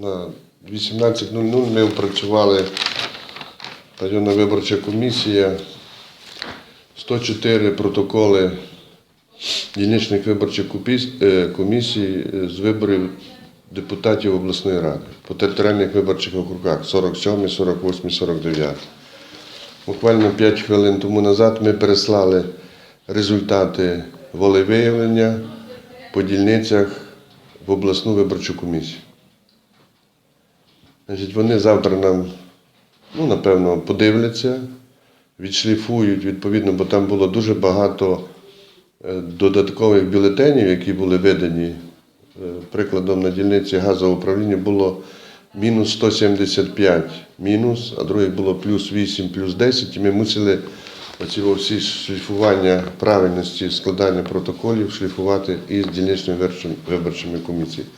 на 18.00 ми опрацювали районна виборча комісія, 104 протоколи дільничних виборчих е, комісій е, з виборів депутатів обласної ради по територіальних виборчих округах 47, 48, 49. Буквально 5 хвилин тому назад ми переслали результати волевиявлення по дільницях в обласну виборчу комісію. Значить, вони завтра нам, ну, напевно, подивляться, відшліфують відповідно, бо там було дуже багато е, додаткових бюлетенів, які були видані. Е, Прикладом на дільниці газового управління було мінус 175 мінус, а других було плюс 8, плюс 10, і ми мусили оці всі шліфування правильності складання протоколів шліфувати із виборчими- виборчими комісіями.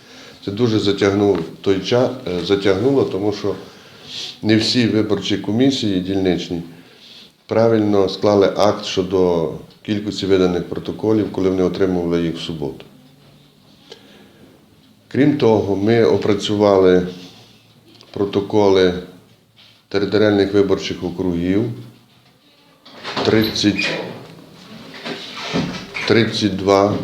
Це дуже затягнув той час, е, затягнуло, тому що не всі виборчі комісії дільничні правильно склали акт щодо кількості виданих протоколів, коли вони отримували їх в суботу. Крім того, ми опрацювали протоколи територіальних виборчих округів 30, 32,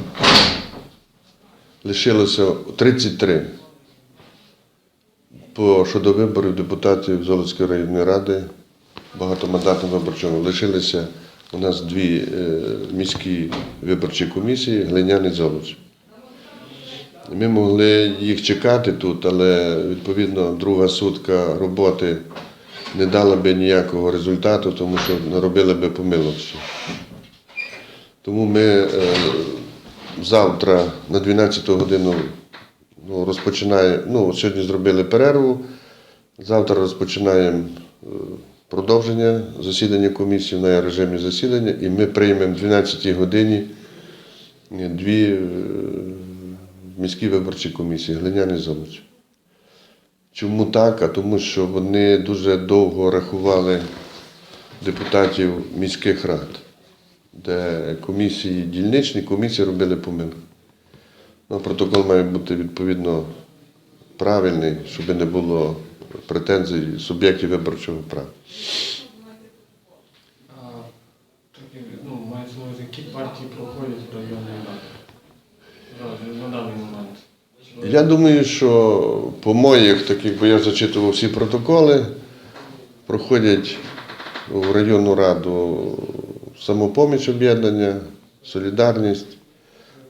лишилося 33 по щодо виборів депутатів Золотської районної ради багатомандатним виборчому. Лишилися у нас дві е, міські виборчі комісії Глиняни Золоч. Ми могли їх чекати тут, але відповідно друга сутка роботи не дала би ніякого результату, тому що наробили би помилок. Тому ми е, завтра на 12 годину ну, розпочинаємо, ну, сьогодні зробили перерву, завтра розпочинаємо е, продовження засідання комісії на режимі засідання, і ми приймемо в 12 годині е, дві е, міські виборчі комісії, Глиняни Золоч. Чому так? А тому що вони дуже довго рахували депутатів міських рад, де комісії, дільничні комісії робили помилки. Ну, протокол має бути відповідно правильний, щоб не було претензій суб'єктів виборчого права. Ну, мається на увазі, які партії проходять в районній раді на даний момент. Я думаю, що по моїх таких, бо я зачитував всі протоколи, проходять в районну раду самопоміч об'єднання, солідарність,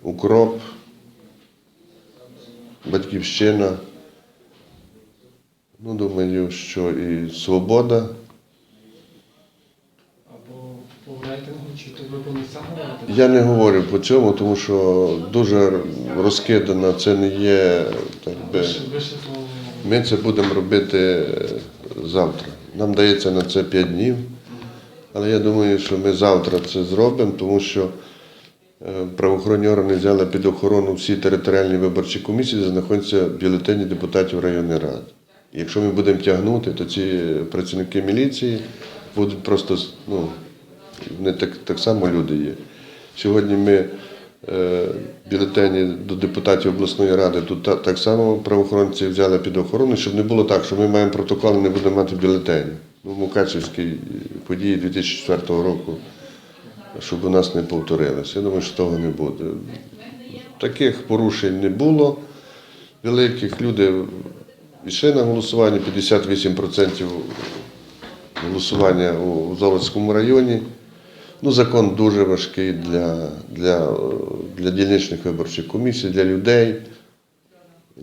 укроп, батьківщина. Ну, думаю, що і свобода. Або по рейтингу, чи то ви по місцях? Я не говорю по цьому, тому що дуже розкидано, це не є так би. Ми це будемо робити е, завтра. Нам дається на це 5 днів, але я думаю, що ми завтра це зробимо, тому що е, правоохоронні органи взяли під охорону всі територіальні виборчі комісії, де знаходяться бюлетені депутатів районної ради. Якщо ми будемо тягнути, то ці працівники міліції будуть просто ну, вони так, так само люди є. Сьогодні ми е, бюлетені до депутатів обласної ради тут та- так само правоохоронці взяли під охорону, щоб не було так, що ми маємо протокол і не будемо мати бюлетенів. Мукачевські події 2004 року, щоб у нас не повторилося. Я думаю, що того не буде. Таких порушень не було великих. Люди йшли на голосування, 58% голосування у Золотському районі. Ну, закон дуже важкий для, для, для дільничних виборчих комісій, для людей.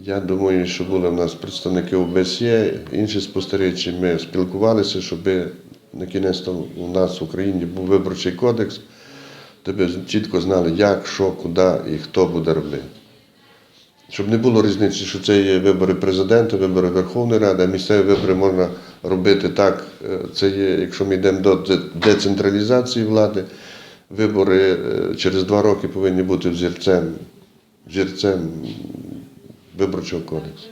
Я думаю, що були в нас представники ОБСЄ, інші спостерігачі. Ми спілкувалися, щоб на кінець у нас в Україні був виборчий кодекс, де чітко знали, як, що, куди і хто буде робити. Щоб не було різниці, що це є вибори президента, вибори Верховної Ради, а місцеві вибори можна робити так. е, Це є, якщо ми йдемо до децентралізації влади, вибори е, через два роки повинні бути взірцем, взірцем виборчого кодексу.